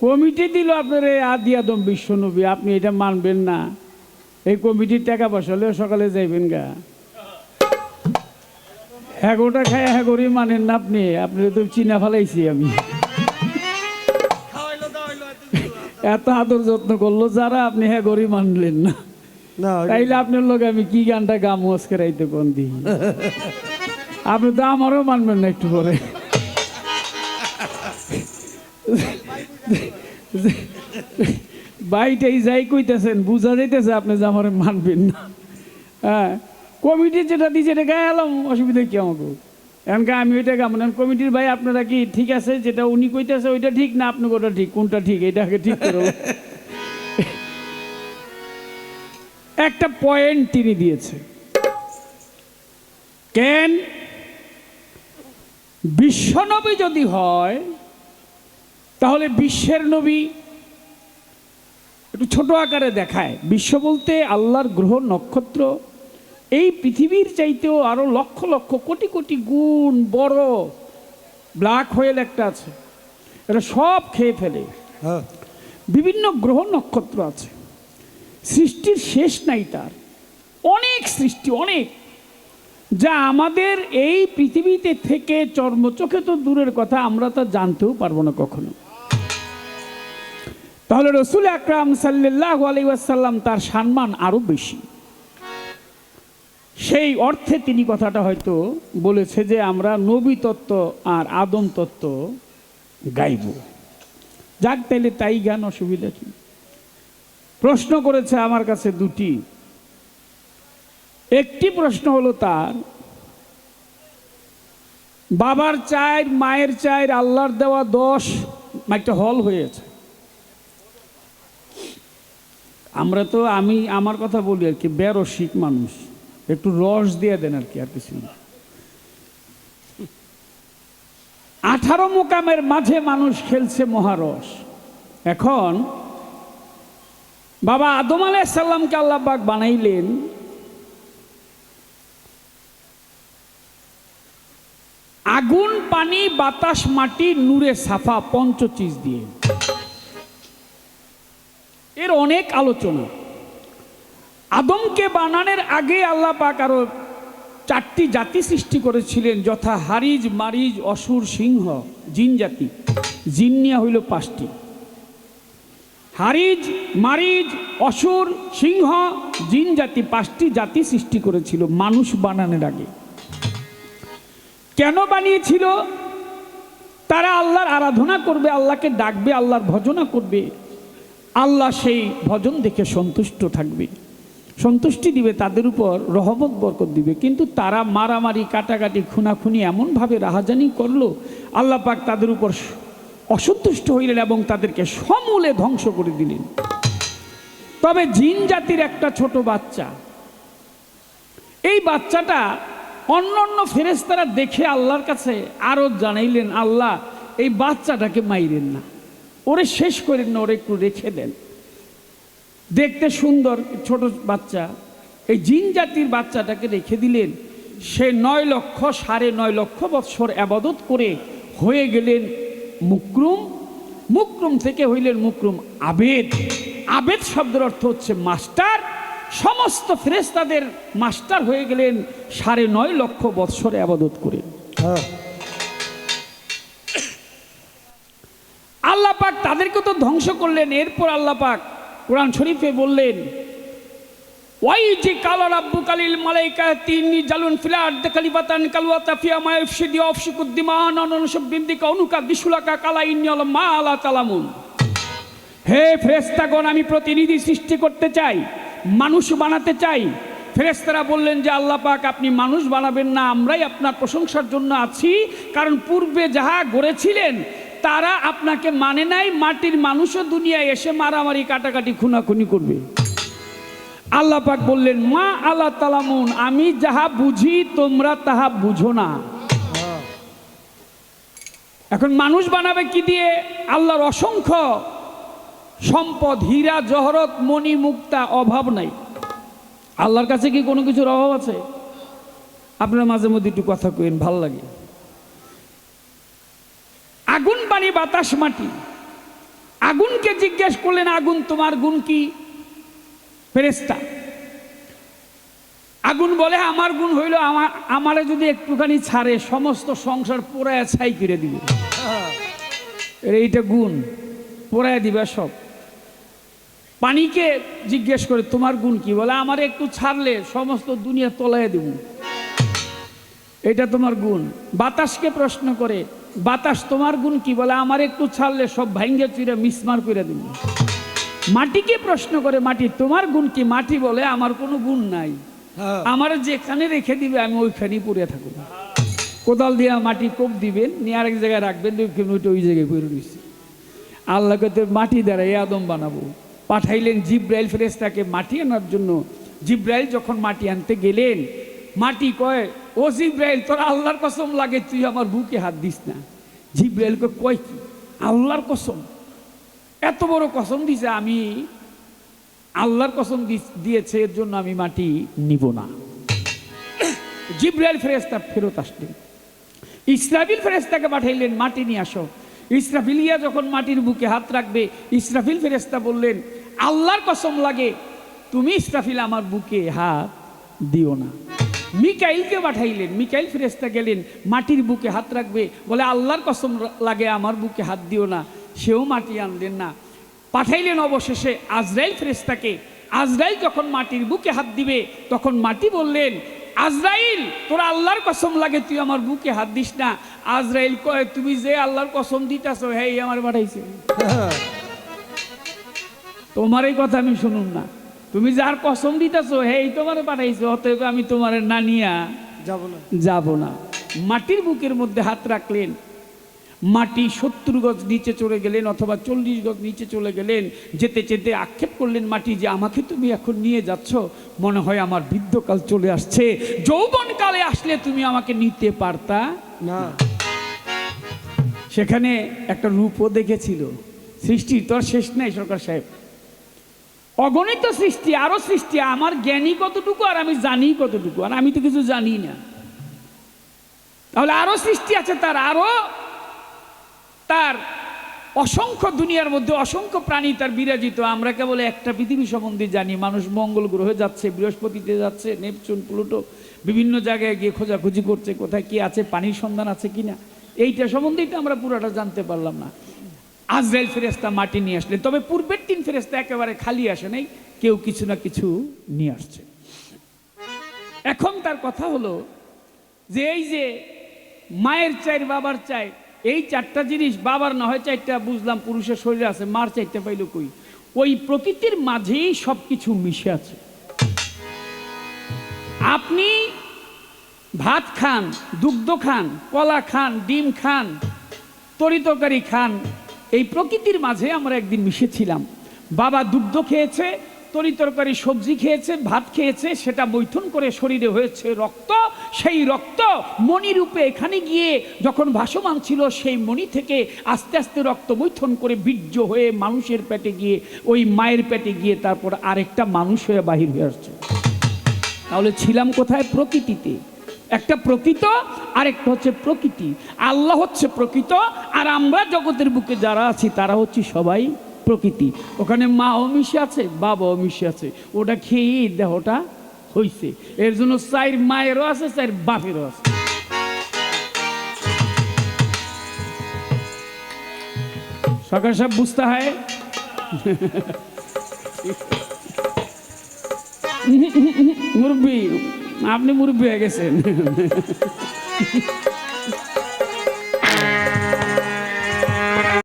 Committee দিল আপনার এই আদি আদম বিশ্বনবী আপনি এটা মানবেন না। এই কমিটির টাকা পয়সা হলেও সকালে যাইবেন গা। হ্যাগোটা খায় হ্যাগোরই মানেন না আপনি আপনি তো চিনা ফেলাইছি আমি। এত আদর যত্ন করল যারা আপনি হ্যাগোরই মানলেন না। না তাইলে আপনার লোক আমি কি গানটা গাম আজকে রাইতে কোন দিই আপনি তো আমারও মানবেন না একটু পরে। বাইটাই যাই কইতেছেন, বুঝা যাইতেছে আপনি যে মানবেন না। হ্যাঁ কমিটি যেটা দিয়েছে এটা গায়ে এলাম অসুবিধা কি আমাকে? এমনকি আমি ওইটা গামন কমিটির ভাই, আপনারা কি ঠিক আছে যেটা উনি কইতেছে ওইটা ঠিক না আপনি ওটা ঠিক? কোনটা ঠিক? এটাকে ঠিক করো একটা পয়েন্ট তিনি দিয়েছে। কেন? বিশ্বনবী যদি হয় তাহলে বিশ্বের নবী একটু ছোট আকারে দেখায়। বিশ্ব বলতে আল্লাহর গ্রহ নক্ষত্র। এই পৃথিবীর চাইতেও আরও লক্ষ লক্ষ কোটি কোটি গুণ বড় ব্ল্যাক হোয়েল একটা আছে। এটা সব খেয়ে ফেলে। হ্যাঁ। বিভিন্ন গ্রহ নক্ষত্র আছে। সৃষ্টির শেষ নাই তার। অনেক সৃষ্টি অনেক। যা আমাদের এই পৃথিবীতে থেকে চর্মচোখে তো দূরের কথা আমরা তা জানতেও পারব না কখনো। তাহলে রসুল আকরাম সাল্লাহ আলাইসাল্লাম তার সম্মান আরও বেশি। সেই অর্থে তিনি কথাটা হয়তো বলেছে যে আমরা নবী তত্ত্ব আর আদম তত্ত্ব গাইব। যাক, তাইলে তাই জ্ঞান অসুবিধা কি? প্রশ্ন করেছে আমার কাছে দুটি। একটি প্রশ্ন হলো তার, বাবার চায়ের, মায়ের চায়ের আল্লাহর দেওয়া দশ, একটা হল হয়েছে। আমরা তো আমি, আমার কথা বলি আর কি, বেরসিক মানুষ। একটু রস দিয়ে দেন আর কি, আর কিছু না। আঠারো মোকামের মাঝে মানুষ খেলছে মহারস। এখন বাবা আদম আলাইসাল্লামকে আল্লাহবাক বানাইলেন। আগুন, পানি, বাতাস, মাটি, নূরে, সাফা, পঞ্চচিজ দিয়ে। এর অনেক আলোচনা। আদমকে বানানোর আগে আল্লাহ পাক আরও চারটি জাতি সৃষ্টি করেছিলেন, যথা হারিজ, মারিজ, অসুর, সিংহ, জিন জাতি। জিন্নিয়া হইল পাঁচটি। হারিজ, মারিজ, অসুর, সিংহ, জিন জাতি পাঁচটি জাতি সৃষ্টি করেছিল মানুষ বানানোর আগে। কেন বানিয়েছিল? তারা আল্লাহর আরাধনা করবে, আল্লাহকে ডাকবে, আল্লাহর ভজনা করবে। আল্লাহ সেই ভজন দেখে সন্তুষ্ট থাকবে। সন্তুষ্টি দিবে তাদের উপর, রহমত বরকত দিবে। কিন্তু তারা মারামারি, কাটাকাটি, খুনাখুনি এমনভাবে রাহাজানি করল, আল্লাহ পাক তাদের উপর অসন্তুষ্ট হইলেন এবং তাদেরকে সমূলে ধ্বংস করে দিলেন। তবে জিন জাতির একটা ছোট বাচ্চা, এই বাচ্চাটা অন্য অন্য ফেরেস্তারা দেখে আল্লাহর কাছে আরও জানাইলেন, আল্লাহ, এই বাচ্চাটাকে মাইরেন না। ওরে শেষ করেন না, ওরে একটু রেখে দেন। দেখতে সুন্দর ছোট বাচ্চা। এই জিন জাতির বাচ্চাটাকে রেখে দিলেন। সে নয় লক্ষ, সাড়ে নয় লক্ষ বৎসর আবাদত করে হয়ে গেলেন মুকরুম। মুকরুম থেকে হইলেন মুকরুম আবেদ। আবেদ শব্দের অর্থ হচ্ছে মাস্টার। সমস্ত ফেরেস্তাদের মাস্টার হয়ে গেলেন সাড়ে নয় লক্ষ বৎসরে আবাদত করে। হ্যাঁ। ধ্বংস করলেন, এরপর আল্লাহ পাক কোরআন শরীফে বললেন, ওয়াই কালা মালাইকা জালুন মা আলা হে আমি প্রতিনিধি সৃষ্টি করতে চাই, মানুষ বানাতে চাই। ফেরেস্তারা বললেন যে, আল্লাহ পাক, আপনি মানুষ বানাবেন না, আমরাই আপনার প্রশংসার জন্য আছি। কারণ পূর্বে যাহা গড়েছিলেন তারা আপনাকে মানে নাই, মাটির মানুষও দুনিয়ায় এসে মারামারি, কাটাকাটি, খুনাখুনি করবে। আল্লাহ পাক বললেন, মা আল্লাহ তালামুন, আমি যাহা বুঝি তোমরা তাহা বুঝো না। এখন মানুষ বানাবে কি দিয়ে? আল্লাহর অসংখ্য সম্পদ, হীরা, জহরত, মণি, মুক্তা, অভাব নাই। আল্লাহর কাছে কি কোনো কিছুর অভাব আছে? আপনারা মাঝে মধ্যে একটু কথা কেন ভালো লাগে। আগুন পানি বাতাস মাটি। আগুনকে জিজ্ঞেস করলেন, আগুন তোমার গুণ কি? ফেরেস্তা আগুন বলে, আমার গুণ হইল আমার, আমারে যদি একটুখানি ছাড়ে, সমস্ত সংসার পোড়ায় ছাই করে দিবে। এইটা গুণ পোড়ায় দিবে সব। পানিকে জিজ্ঞেস করে, তোমার গুণ কি? বলে, আমার একটু ছাড়লে সমস্ত দুনিয়া তলায় দেব। এটা তোমার গুণ। বাতাসকে প্রশ্ন করে বাতাস তোমার গুণ কি বলে? আমার একটু ছাড়লে সব ভাঙ্গে চুরে মিসমার করে দেব। মাটিকে প্রশ্ন করে মাটি তোমার গুণ কি? মাটি বলে আমার কোনো গুণ নাই। হ্যাঁ। আমার যেখানে রেখে দিবে আমি ওইখানেই পড়ে থাকব। কোদাল দিয়ে মাটি কোপ দিবেন নিয়ে আরেক জায়গায় রাখবেন ওইটা ওই জায়গায় পড়ে রয়েছে আল্লাহকে তো মাটি দ্বারা এই আদম বানাবো। পাঠাইলেন জিব্রাইল ফেরেস্তাকে মাটি আনার জন্য। জিব্রাইল যখন মাটি আনতে গেলেন মাটি কয় ও জিব্রাইল তোর আল্লাহর কসম লাগে, তুই আমার বুকে হাত দিস না। জিব্রাইলকে কয় কি? আল্লাহর কসম। এত বড় কসম দিছে আমি, আল্লাহর কসম দিয়েছে, এর জন্য আমি মাটি নিব না। জিব্রাইল ফেরেস্তা ফেরত আসলেন। ইসরাফিল ফেরেস্তাকে পাঠাইলেন, মাটি নিয়ে আসো। ইসরাফিলিয়া যখন মাটির বুকে হাত রাখবে, ইসরাফিল ফেরেস্তা বললেন, আল্লাহর কসম লাগে, তুমি ইসরাফিল আমার বুকে হাত দিও না। মিকাইলকে পাঠাইলেন, মিকাইল ফেরেস্তা গেলেন, মাটির বুকে হাত রাখবে, বলে, আল্লাহর কসম লাগে আমার বুকে হাত দিও না। সেও মাটি আনলেন না। পাঠাইলেন অবশেষে আজরাইল ফেরেস্তাকে আজরাইল যখন মাটির বুকে হাত দিবে, তখন মাটি বললেন, আজরাইল, তোরা আল্লাহর কসম লাগে, তুই আমার বুকে হাত দিস না। আজরাইল কয়, তুমি যে আল্লাহর কসম দিতেছ হ্যাঁ আমার পাঠাইছে। তোমার এই কথা আমি শুনুন না। তুমি যার কসম দিতেছ এই তোমার পাঠাইছে অতএব আমি তোমার না নিয়া যাব না। যাব না। মাটির বুকের মধ্যে হাত রাখলেন মাটি সত্তর গজ নিচে চলে গেলেন অথবা চল্লিশ গজ নিচে চলে গেলেন যেতে যেতে আক্ষেপ করলেন মাটি যে আমাকে তুমি এখন নিয়ে যাচ্ছ মনে হয় আমার বৃদ্ধকাল চলে আসছে। যৌবনকালে আসলে তুমি আমাকে নিতে পারতা? না। সেখানে একটা রূপও দেখেছিল। সৃষ্টি তোর শেষ নাই সরকার সাহেব। অগণিত সৃষ্টি, আরও সৃষ্টি, আমার জ্ঞানী কতটুকু আর আমি জানি কতটুকু? আর আমি তো কিছু জানি না। তাহলে আরও সৃষ্টি আছে তার, আরও তার অসংখ্য দুনিয়ার মধ্যে অসংখ্য প্রাণী তার বিরাজিত। আমরা কেবল একটা পৃথিবী সম্বন্ধে জানি। মানুষ মঙ্গল গ্রহে যাচ্ছে, বৃহস্পতিতে যাচ্ছে, নেপচুন, প্লুটো বিভিন্ন জায়গায় গিয়ে খোঁজাখুঁজি করছে, কোথায় কি আছে, পানির সন্ধান আছে কিনা। এইটা সম্বন্ধেই তো আমরা পুরোটা জানতে পারলাম না। আজরাইল ফেরেস্তা মাটি নিয়ে আসলেন। তবে পূর্বের তিন ফেরেস্তা একেবারে খালি আসে নাই, কেউ কিছু না কিছু নিয়ে আসছে। এখন তার কথা হলো যে এই যে মায়ের চাই বাবার চাই, এই চারটা জিনিস বাবার না হয় চারটা বুঝলাম পুরুষের শরীরে আছে, মার চারটা পাইল কই? ওই প্রকৃতির মাঝেই সব কিছু মিশে আছে। আপনি ভাত খান, দুগ্ধ খান, কলা খান, ডিম খান তরিতরকারি খান এই প্রকৃতির মাঝে আমরা একদিন মিশেছিলাম। বাবা দুগ্ধ খেয়েছে তরিতরকারি সবজি খেয়েছে, ভাত খেয়েছে, সেটা বৈঠন করে শরীরে হয়েছে রক্ত। সেই রক্ত মণিরূপে এখানে গিয়ে যখন ভাসমান ছিল, সেই মণি থেকে আস্তে আস্তে রক্ত বৈঠন করে বীর্য হয়ে মানুষের পেটে গিয়ে, ওই মায়ের পেটে গিয়ে তারপর আরেকটা মানুষ হয়ে বাহির হয়ে আসছে। তাহলে ছিলাম কোথায় প্রকৃতিতে? একটা প্রকৃত আর একটা হচ্ছে প্রকৃতি। আল্লাহ হচ্ছে প্রকৃত, আর আমরা জগতের বুকে যারা আছি, তারা হচ্ছে সবাই প্রকৃতি। ওখানে মা মিশে আছে বাবাও মিশে আছে। ওটা খেয়েই দেহটা হইছে। এর জন্য চাইর মায়েরও আছে চাইর বাপেরও আছে। সকাল সব বুঝতে হয়? মুরব্বী আপনি মুরব্বী হয়ে গেছেন।